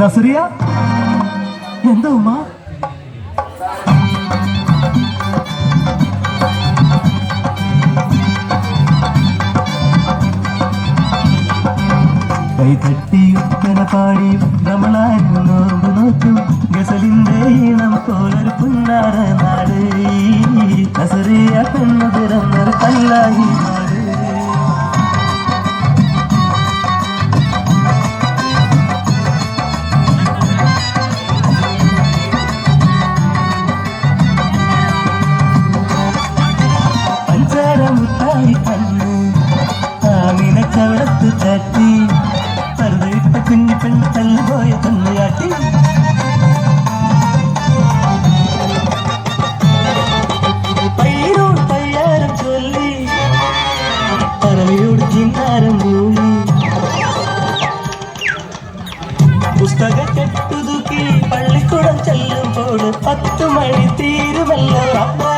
നസറിയ? എന്താ ഉമ്മ? കൈതട്ടിയും പാടി നമ്മളാരും നോമ്പ് നോക്കും ഗസലിന്റെ ഈണം പോലൊരു പുന്നാട നാട്. வழி தீருவல்ல அம்மா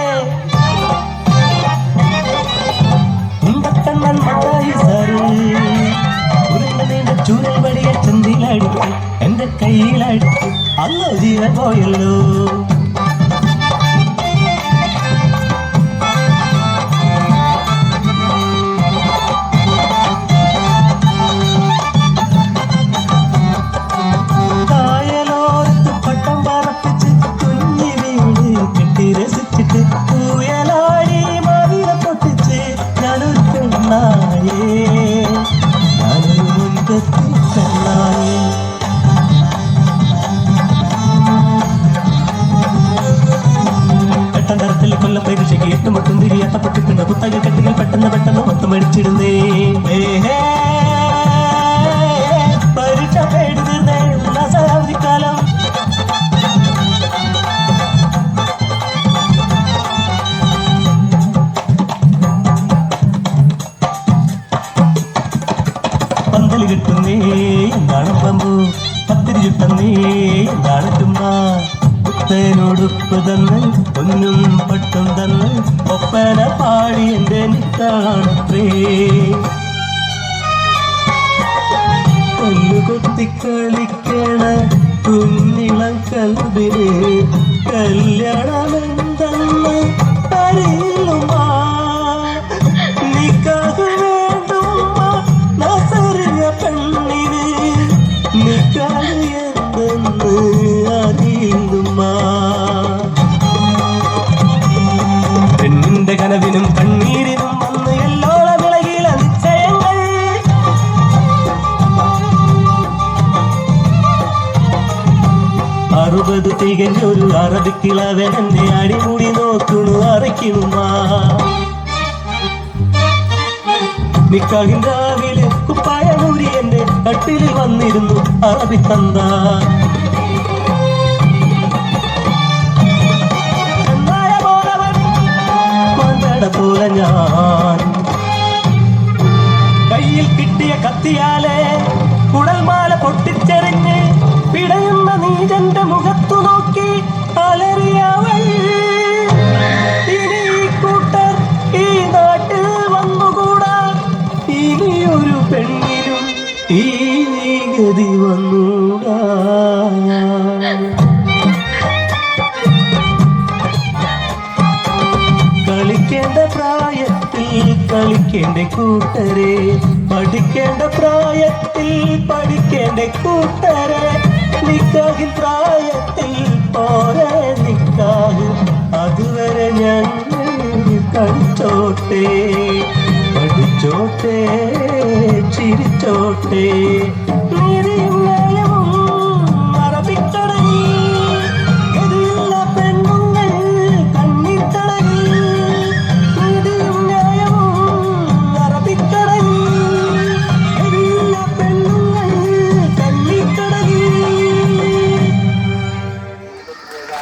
உங்கத்தன்னன் மட்டாய் சரு. உருண்டதேந்த சூழல் வழிய சந்திலாடு எந்த கையிலாடு அல்லோ ஜீவ கோயிலோ കിട്ടുന്നേ എന്താണ് പമ്പു? പത്തിരി തന്നേ ചുമ്മ? പുത്തനോടുപ്പ് തന്ന് ഒന്നും പട്ടും തന്ന് ഒപ്പന പാടി എന്റെ നിത്താണത്രേ. കൊല്ലുകൊത്തി കളിക്കണ കുഞ്ഞിളം കൽബിന് കല്യാണമെന്തെന്ന് പെണ്ണിന്റെ കനവിനും കണ്ണീരിനും വന്ന് എല്ലോളം വിളകില നിശ്ചയങ്ങൾ അറുപത് തികഞ്ഞൊരു അറബിക്കിളവൻ എന്നെ അടിമുടി നോക്കണു അറയ്ക്കുമാ. നിക്കാഹിൻ രാവിലെ കുപ്പായമൂരി എന്റെ കട്ടിലിൽ വന്നിരുന്നു അറബി തന്ത പോലെ ഞാൻ. കയ്യിൽ കിട്ടിയ കത്തിയാലെ കുടൽമാല പൊട്ടിച്ചെറിഞ്ഞ് പിടയുന്ന നീജന്റെ മുഖത്തു നോക്കി അലറിയവൾ ഇനി ഈ ഈ നാട്ടിൽ വന്നുകൂടാ? ഈ ഗതി വന്നൂടാ കളിക്കേണ്ട പ്രായത്തിൽ കളിക്കേണ്ട കൂട്ടരെ പഠിക്കേണ്ട പ്രായത്തിൽ പഠിക്കേണ്ട കൂട്ടരെ നിക്കാഹിൻ പ്രായത്തിൽ പോരെ നിക്കാഹ് അതുവരെ ഞങ്ങൾ കളിച്ചോട്ടെ പഠിച്ചോട്ടെ ചിരിച്ചോട്ടെ.